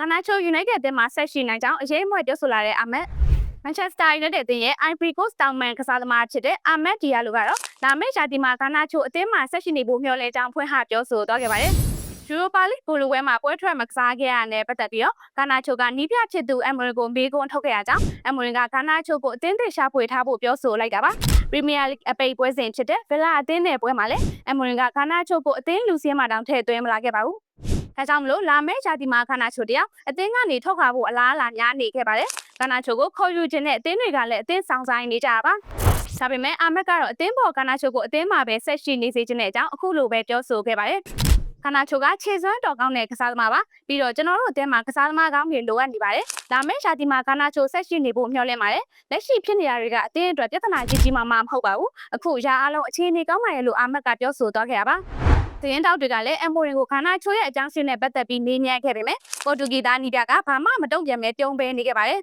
ကာနာချို United အသင်းမှာဆက်ရှိနိုင်ကြောင်းအရေးမွေပြောဆိုလာတဲ့အာမက်မန်ချက်စတာ United အသင်းရဲ့ Ivory Coast တောင်မန်ကစားသမားဖြစ်တဲ့အာမက်ဒီယာလိုကတော့လာမယ့်ရာသီမှာကာနာချိုအသင်းမှာဆက်ရှိနေဖို့မျှော်လင့်ကြောင်းဖွင့်ဟပြောဆိုသွားခဲ့ပါတယ်ယူရိုပါလိပိုလိုဝဲမှာပွဲထွက်မကစားခဲ့ရတဲ့ပတ်သက်ပြီးတော့ကာနာချိုကနီးပြဖြစ်သူအမရင်ကိုမေးခွန်းထုတ်ခဲ့ရကြောင်းအမရင်ကကာနာချိုကိုအသင်းတွေရှာဖွေထားဖို့ပြောဆိုလိုက်တာပါပရီးမီးယားလိအပိတ်ပွဲစဉ်ဖြစ်တဲ့ဗလာအသင်းနယ်ပွဲမှာလည်းအမရင်ကကာနာချိုကိုအသင်းလူစင်းမှာတောင်ထည့်သွင်းမလာခဲ့ပါဘူး ဒါကြောင့်မလို့လာမယ့်ဂျာတီမာခနာချိုတယောက်အသင်းကနေထုတ်ခါဖို့အလားအလာများနေခဲ့ပါတယ်။ခနာချိုကိုခေါ်ယူခြင်းနဲ့အသင်းတွေကလည်းအသင်းဆောင်ဆိုင်နေကြတာပါ။ဒါပေမဲ့အာမက်ကတော့အသင်းပေါ်ခနာချိုကိုအသင်းမှာပဲဆက်ရှိနေစေခြင်းတဲ့အကြောင်းအခုလိုပဲပြောဆိုခဲ့ပါတယ်။ခနာချိုကခြေစွမ်းတော်ကောင်းတဲ့ကစားသမားပါ။ပြီးတော့ကျွန်တော်တို့အသင်းမှာကစားသမားကောင်းတွေလိုအပ်နေပါတယ်။ဒါမဲ့ဂျာတီမာခနာချိုဆက်ရှိနေဖို့မျှော်လင့်ပါတယ်။လက်ရှိဖြစ်နေရတွေကအသင်းအတွက်ပြဿနာကြီးကြီးမားမားမဟုတ်ပါဘူး။အခုရာအားလုံးအခြေအနေကောင်းပါရဲ့လို့အာမက်ကပြောဆိုသွားခဲ့တာပါ။ သတင်းတောက်တွေကလည်းအမ်မိုရင်ကိုခါနာချိုရဲ့အကြောင်းရှင်းနဲ့ပတ်သက်ပြီးနေညံ့ခဲ့ပေမဲ့ပေါ်တူဂီသားနီပြကဘာမှမတုံ့ပြန်ပဲပြုံးပဲနေခဲ့ပါတယ်